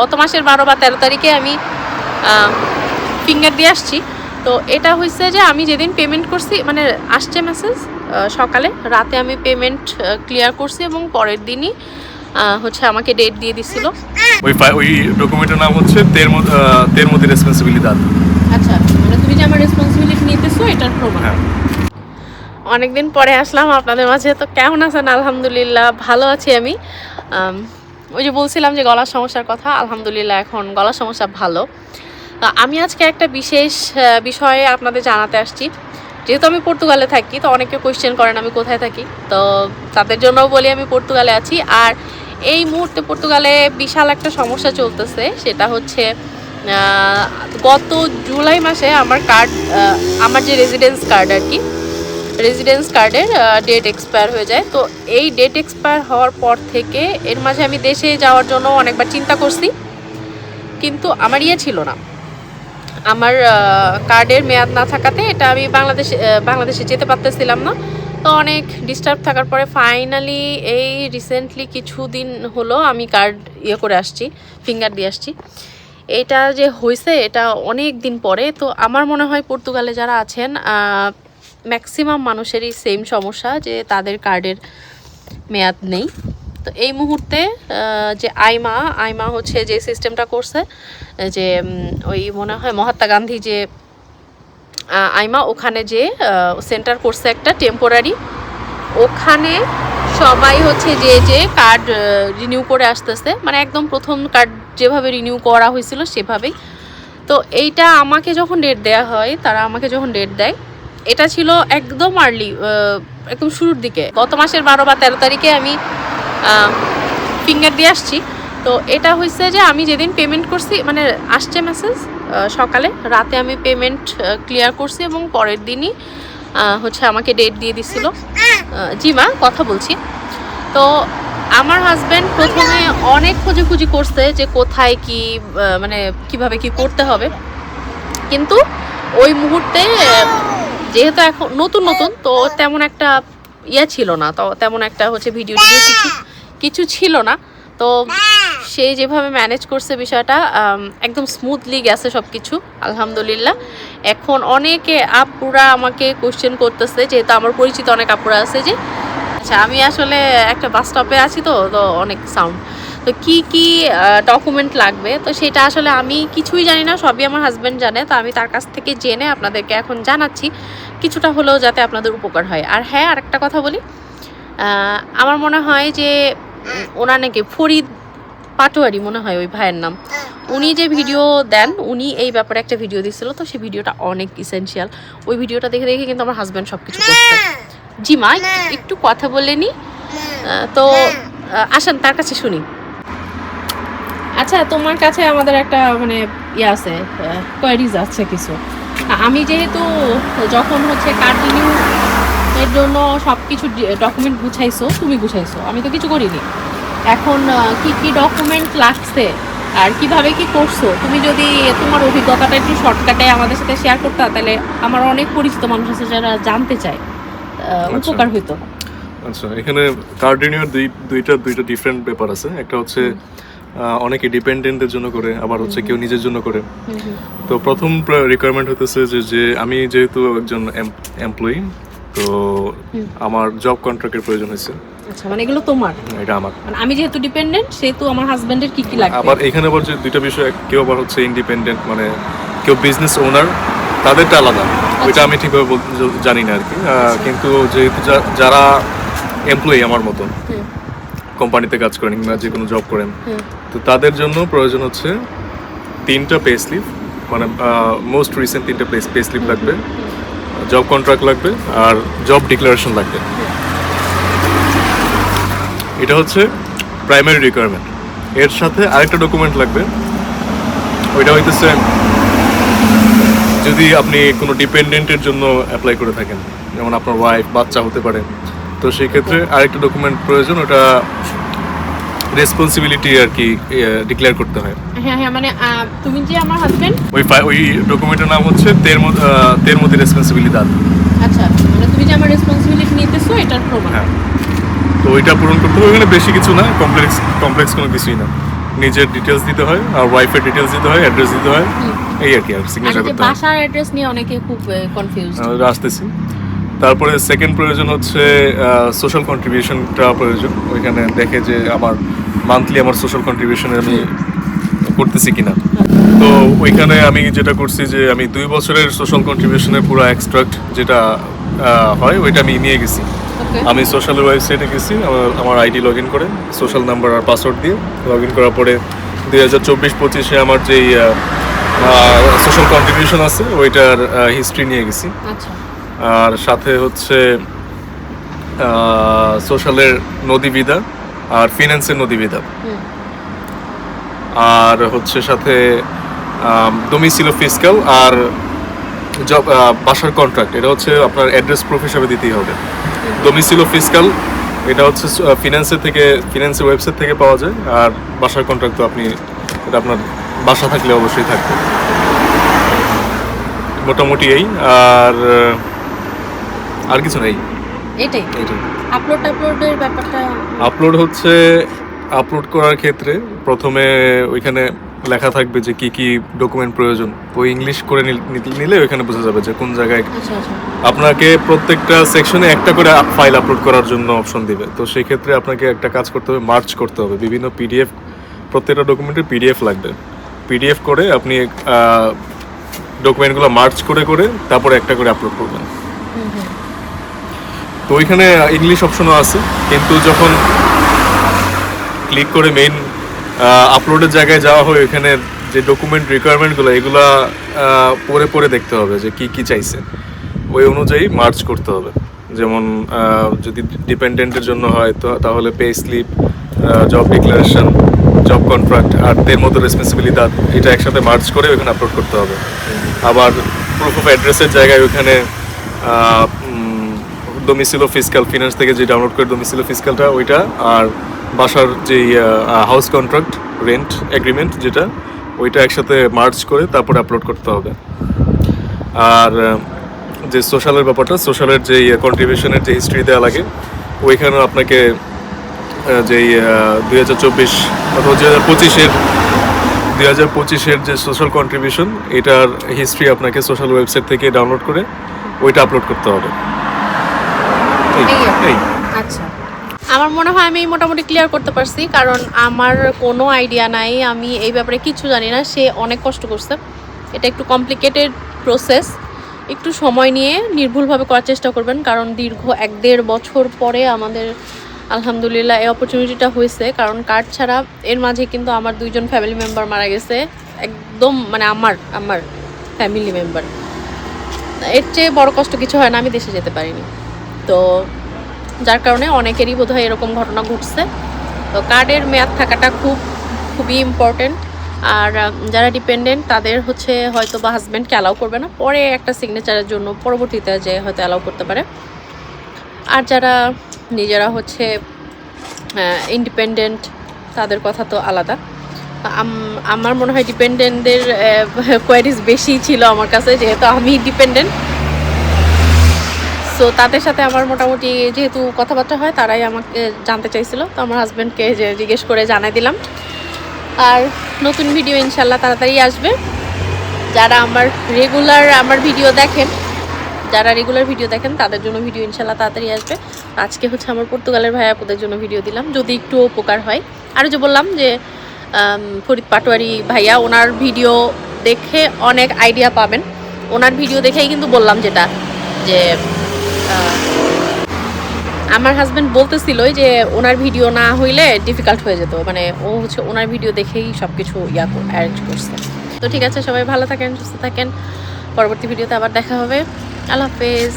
গত মাসের বারো বা তেরো তারিখে আমি ফিঙ্গার দিয়ে আসছি। তো এটা হয়েছে যে আমি যেদিন পেমেন্ট করছি মানে আসছে মেসেজ সকালে রাতে আমি পেমেন্ট ক্লিয়ার করছি এবং পরের দিনই হচ্ছে আমাকে ডেট দিয়ে দিছিল। ওই ওই ডকুমেন্টের নাম হচ্ছে তের মধ্যে তের মধ্যে রেসপন্সিবিলিদাদ আচ্ছা মানে তুমি যে আমার রেসপন্সিবিলিটি নিতেছো এটার প্রমাণ। হ্যাঁ। অনেকদিন পরে আসলাম আপনাদের মাঝে। তো কেমন আছেন? আলহামদুলিল্লাহ ভালো আছি আম, ওই যে বলছিলাম যে গলার সমস্যার কথা, আলহামদুলিল্লাহ এখন গলার সমস্যা ভালো। আমি আজকে একটা বিশেষ বিষয়ে আপনাদের জানাতে আসছি। যেহেতু আমি পর্তুগালে থাকি, তো অনেকে কোয়েশ্চেন করেন আমি কোথায় থাকি, তো তাদের জন্যও বলি আমি পর্তুগালে আছি। আর এই মুহূর্তে পর্তুগালে বিশাল একটা সমস্যা চলতেছে, সেটা হচ্ছে গত জুলাই মাসে আমার কার্ড আমার যে রেজিডেন্স কার্ড আর কি রেজিডেন্স কার্ডের ডেট এক্সপায়ার হয়ে যায়। তো এই ডেট এক্সপায়ার হওয়ার পর থেকে এর মাঝে আমি দেশে যাওয়ার জন্য অনেকবার চিন্তা করছি। কিন্তু আমার ইয়ে ছিল না। আমার কার্ডের মেয়াদ না থাকাতে এটা আমি বাংলাদেশে বাংলাদেশে যেতে পারতেছিলাম না। তো অনেক ডিস্টার্ব থাকার পরে ফাইনালি এই রিসেন্টলি কিছুদিন হলো আমি কার্ড ইয়ে করে আসছি ফিঙ্গার দিয়ে আসছি। এটা যে হয়েছে এটা অনেক দিন পরে। তো আমার মনে হয় পর্তুগালে যারা আছেন ম্যাক্সিমাম মানুষেরই সেম সমস্যা যে তাদের কার্ডের মেয়াদ নেই। তো এই মুহূর্তে যে আইমা আইমা হচ্ছে যে সিস্টেমটা করছে, যে ওই মনে হয় মহাত্মা গান্ধী যে আইমা, ওখানে যে সেন্টার করছে একটা টেম্পোরারি ওখানে সবাই হচ্ছে যে যে কার্ড রিনিউ করে আসতেছে। মানে একদম প্রথম কার্ড যেভাবে রিনিউ করা হয়েছিল সেভাবেই। তো এইটা আমাকে যখন ডেট দেয়া হয়, তারা আমাকে যখন ডেট দেয় এটা ছিল একদম আর্লি একদম শুরুর দিকে। গত মাসের বারো বা তেরো তারিখে আমি ফিঙ্গার দিয়ে আসছি। তো এটা হয়েছে যে আমি যেদিন পেমেন্ট করছি মানে আসছে মেসেজ সকালে, রাতে আমি পেমেন্ট ক্লিয়ার করছি এবং পরের দিনই হচ্ছে আমাকে ডেট দিয়ে দিছিল। জি মা, কথা বলছি। তো আমার হাজব্যান্ড প্রথমে অনেক খোঁজাখুঁজি করছে যে কোথায় কি মানে কীভাবে কি করতে হবে। কিন্তু ওই মুহূর্তে যেহেতু এখন নতুন নতুন, তো তেমন একটা ইয়ে ছিল না, তো তেমন একটা হচ্ছে ভিডিও টিডিও কিছু কিছু ছিল না। তো সে যেভাবে ম্যানেজ করছে বিষয়টা একদম স্মুথলি গেছে সব কিছু আলহামদুলিল্লাহ। এখন অনেকে আপুরা আমাকে কোশ্চেন করতেছে, যেহেতু আমার পরিচিত অনেক আপুরা আছে যে আচ্ছা আমি আসলে একটা বাস স্টপে আছি তো তো অনেক সাউন্ড তো কি কি ডকুমেন্ট লাগবে? তো সেটা আসলে আমি কিছুই জানি না, সবই আমার হাজব্যান্ড জানে। তো আমি তার কাছ থেকে জেনে আপনাদেরকে এখন জানাচ্ছি, কিছুটা হলেও যাতে আপনাদের উপকার হয়। আর হ্যাঁ আরেকটা কথা বলি। আমার মনে হয় যে ওনার নাকি ফরিদ পাটোয়ারি মনে হয় ওই ভাইয়ের নাম। উনি যে ভিডিও দেন, উনি এই ব্যাপারে একটা ভিডিও দিছিল, তো সেই ভিডিওটা অনেক ইসেনশিয়াল ওই ভিডিওটা দেখে দেখে কিন্তু আমার হাজব্যান্ড সব কিছু করছে। জি মা, একটু- কথা বলে নি। তো আসেন, তার কাছে শুনি। আচ্ছা তোমার কাছে আমাদের একটা মানে ইয়ে আছে কোয়ারিজ আছে কিছু। আমি যেহেতু যখন হচ্ছে কার্ড রিনিউ এর জন্য সব কিছু ডকুমেন্ট গুছাইছো তুমি গুছাইছো আমি তো কিছু করিনি। এখন কি কি ডকুমেন্ট লাগছে আর কীভাবে কি করছ? তুমি যদি তোমার অভিজ্ঞতাটা একটু শর্টকাটে আমাদের সাথে শেয়ার করতে তাহলে আমার অনেক পরিচিত মানুষ আছে যারা জানতে চায়। আচ্ছা। উপকার হইতো। আচ্ছা এখানে কার্ড রিনিউর দুই দুইটা দুইটা ডিফারেন্ট ব্যাপার আছে। একটা হচ্ছে অনেকে ডিপেন্ডেন্টের জন্য করে আবার হচ্ছে কেউ নিজের জন্য করে। তো প্রথম রিকোয়ারমেন্ট হতেছে যে যে আমি যেহেতু একজন এমপ্লয়ি তো আমার জব কন্ট্রাক্টের প্রয়োজন হয়েছে আচ্ছা মানে এগুলো তোমার? এটা আমার। মানে আমি যেহেতু ডিপেন্ডেন্ট সেহেতু আমার হাজবেন্ডের কি কি লাগবে? আবার এখানে আবার যে দুইটা বিষয় কেউ আবার হচ্ছে ইন্ডিপেন্ডেন্ট মানে কেউ বিজনেস ওনার তাদেরটা আলাদা। ওইটা আমি ঠিকভাবে জানি না আর কি। কিন্তু যেহেতু যারা এমপ্লয়ি আমার মতো হুম, কোম্পানিতে কাজ করেন কিংবা যে কোনো জব করেন। তো তাদের জন্য প্রয়োজন হচ্ছে তিনটা পে স্লিপ মানে মোস্ট রিসেন্ট তিনটা পে স্লিপ লাগবে। জব কন্ট্রাক্ট লাগবে আর জব ডিক্লারেশন লাগবে। এটা হচ্ছে প্রাইমারি রিকোয়ারমেন্ট এর সাথে আরেকটা ডকুমেন্ট লাগবে। ওইটা হইতেছে যদি আপনি কোনো ডিপেন্ডেন্টের জন্য অ্যাপ্লাই করে থাকেন যেমন আপনার ওয়াইফ বাচ্চা হতে পারে। তো সেই ক্ষেত্রে আরেকটা ডকুমেন্ট প্রয়োজন ওটা রেসপন্সিবিলিটি আর কি ডিক্লেয়ার করতে হয়। হ্যাঁ হ্যাঁ মানে তুমি যে আমার হাজবেন্ড ওই ওই ডকুমেন্টের নাম হচ্ছে তের মধ্যে তের মধ্যে রেসপন্সিবিলিদাদ আচ্ছা মানে তুমি যে আমার রেসপন্সিবিলিটি নিতেছো এটার প্রমাণ। হ্যাঁ। তো ওইটা পূরণ করতে হবে ওখানে বেশি কিছু না কমপ্লেক্স কমপ্লেক্স কোনো কিছুই না। নিজের ডিটেলস দিতে হয় আর ওয়াইফের ডিটেলস দিতে হয় অ্যাড্রেস দিতে হয় এই আর কি আর সিগনেচার করতে হয়। বাসার অ্যাড্রেস নিয়ে অনেকে খুব কনফিউজ আমরা আসতেছি তারপরে সেকেন্ড প্রয়োজন হচ্ছে সোশ্যাল কন্ট্রিবিউশনটা প্রয়োজন। ওইখানে দেখে যে আমার মান্থলি আমার সোশ্যাল কন্ট্রিবিউশনে আমি করতেছি কিনা। তো ওইখানে আমি যেটা করছি যে আমি দুই বছরের সোশ্যাল কন্ট্রিবিউশনের পুরো এক্সট্রাক্ট যেটা হয় ওইটা আমি নিয়ে গেছি। আমি সোশ্যাল ওয়েবসাইটে গেছি আমার আইডি লগ ইন করে সোশ্যাল নাম্বার আর পাসওয়ার্ড দিয়ে লগ ইন করার পরে দুই হাজার চব্বিশ পঁচিশে আমার যেই সোশ্যাল কন্ট্রিবিউশন আছে ওইটার হিস্ট্রি নিয়ে গেছি। আচ্ছা। আর সাথে হচ্ছে সোশ্যালের নদীবিদা আর ফিনান্সের নদীবিদা। আর হচ্ছে সাথে ডোমিসিল ফিসকাল আর জব বাসার কন্ট্রাক্ট এটা হচ্ছে আপনার অ্যাড্রেস প্রুফ হিসাবে দিতেই হবে। ডোমিসিল ফিসকাল এটা হচ্ছে ফিনান্সের থেকে ফিনান্সের ওয়েবসাইট থেকে পাওয়া যায় আর বাসার কন্ট্রাক্ট তো আপনি এটা আপনার বাসা থাকলে অবশ্যই থাকবে। মোটামুটি এই আর আর কিছু নেই। এটাই। এটাই। আপলোড আপলোডের ব্যাপারটা আপলোড হচ্ছে আপলোড করার ক্ষেত্রে প্রথমে ওইখানে লেখা থাকবে যে কি কি ডকুমেন্ট প্রয়োজন। ওই ইংলিশ করে নিল- ওইখানে বোঝা যাবে যে কোন জায়গায় আচ্ছা আচ্ছা। আপনাকে প্রত্যেকটা সেকশনে একটা করে ফাইল আপলোড করার জন্য অপশন দিবে। তো সেই ক্ষেত্রে আপনাকে একটা কাজ করতে হবে মার্চ করতে হবে। বিভিন্ন পিডিএফ প্রত্যেকটা ডকুমেন্টের পিডিএফ লাগবে। পিডিএফ করে আপনি ডকুমেন্টগুলো মার্চ করে করে তারপরে একটা করে আপলোড করবেন। তো ওইখানে ইংলিশ অপশনও আছে, কিন্তু যখন ক্লিক করে মেইন আপলোডের জায়গায় যাওয়া হয়, ওইখানে যে ডকুমেন্ট রিকোয়ারমেন্টগুলো এগুলা পরে পড়ে দেখতে হবে যে কি কি চাইছে। ওই অনুযায়ী মার্চ করতে হবে। যেমন যদি ডিপেন্ডেন্টের জন্য হয়, তো তাহলে pay slip job declaration job contract আর এর মতো রেসপন্সিবিলিটি এটা একসাথে মার্চ করে ওইখানে আপলোড করতে হবে। আবার প্রুফ অফ অ্যাড্রেসের জায়গায় ওইখানে ডোমিসিলো ফিসকাল ফিনান্স থেকে যে ডাউনলোড করে ডোমিসিলো ফিসকালটা ওইটা আর বাসার যে হাউস কন্ট্রাক্ট রেন্ট এগ্রিমেন্ট যেটা, ওইটা একসাথে মার্চ করে তারপরে আপলোড করতে হবে। আর যে সোশ্যালের ব্যাপারটা সোশ্যালের যে কন্ট্রিবিউশনের যে হিস্ট্রি দেওয়া লাগে, ওইখানেও আপনাকে যেই দুই হাজার চব্বিশ অথবা দুই হাজার পঁচিশের, দুই হাজার পঁচিশের যে সোশ্যাল কন্ট্রিবিউশন এটার হিস্ট্রি আপনাকে সোশ্যাল ওয়েবসাইট থেকে ডাউনলোড করে ওইটা আপলোড করতে হবে। এই আচ্ছা। আমার মনে হয় আমি মোটামুটি ক্লিয়ার করতে পারছি কারণ আমার কোনো আইডিয়া নাই আমি এই ব্যাপারে কিছু জানি না সে অনেক কষ্ট করছে। এটা একটু কমপ্লিকেটেড প্রসেস একটু সময় নিয়ে নির্ভুলভাবে করার চেষ্টা করবেন কারণ দীর্ঘ এক দেড় বছর পরে আমাদের আলহামদুলিল্লাহ এই অপরচুনিটিটা হয়েছে। কারণ কার্ড ছাড়া এর মাঝে কিন্তু আমার দুইজন ফ্যামিলি মেম্বার মারা গেছে। একদম মানে আমার আমার ফ্যামিলি মেম্বার এর চেয়ে বড় কষ্ট কিছু হয় না আমি দেশে যেতে পারিনি। তো যার কারণে অনেকেরই বোধহয় এরকম ঘটনা ঘটছে। তো কার্ডের মেয়াদ থাকাটা খুব, খুবই ইম্পর্টেন্ট আর যারা ডিপেন্ডেন্ট তাদের হচ্ছে হয়তো বা হাজব্যান্ডকে অ্যালাউ করবে না। পরে একটা সিগনেচারের জন্য পরবর্তীতে যে হয়তো অ্যালাউ করতে পারে। আর যারা নিজেরা হচ্ছে ইন্ডিপেন্ডেন্ট তাদের কথা তো আলাদা। আমার মনে হয় ডিপেন্ডেন্টদের কোয়ারিজ বেশি ছিল আমার কাছে, যেহেতু আমি ডিপেন্ডেন্ট সো তাদের সাথে আমার মোটামুটি যেহেতু কথাবার্তা হয়, তারাই আমাকে জানতে চাইছিল। তো আমার হাজব্যান্ডকে জিজ্ঞেস করে জানাই দিলাম। আর নতুন ভিডিও ইনশাল্লাহ তাড়াতাড়ি আসবে। যারা আমার রেগুলার আমার ভিডিও দেখেন, যারা রেগুলার ভিডিও দেখেন, তাদের জন্য ভিডিও ইনশাল্লাহ তাড়াতাড়ি আসবে। আজকে হচ্ছে আমার পর্তুগালের ভাই আপুদের জন্য ভিডিও দিলাম। যদি একটু উপকার হয়। আর যে বললাম যে ফরিদ পাটোয়ারি ভাইয়া, ওনার ভিডিও দেখে অনেক আইডিয়া পাবেন। ওনার ভিডিও দেখেই কিন্তু বললাম যেটা, যে আমার হাজব্যান্ড বলতেছিলই যে ওনার ভিডিও না হইলে ডিফিকাল্ট হয়ে যেত। মানে ও হচ্ছে ওনার ভিডিও দেখেই সব কিছু ইয়া অ্যারেঞ্জ করছে। তো ঠিক আছে, সবাই ভালো থাকেন, সুস্থ থাকেন। পরবর্তী ভিডিওতে আবার দেখা হবে। আল্লাহ হাফেজ।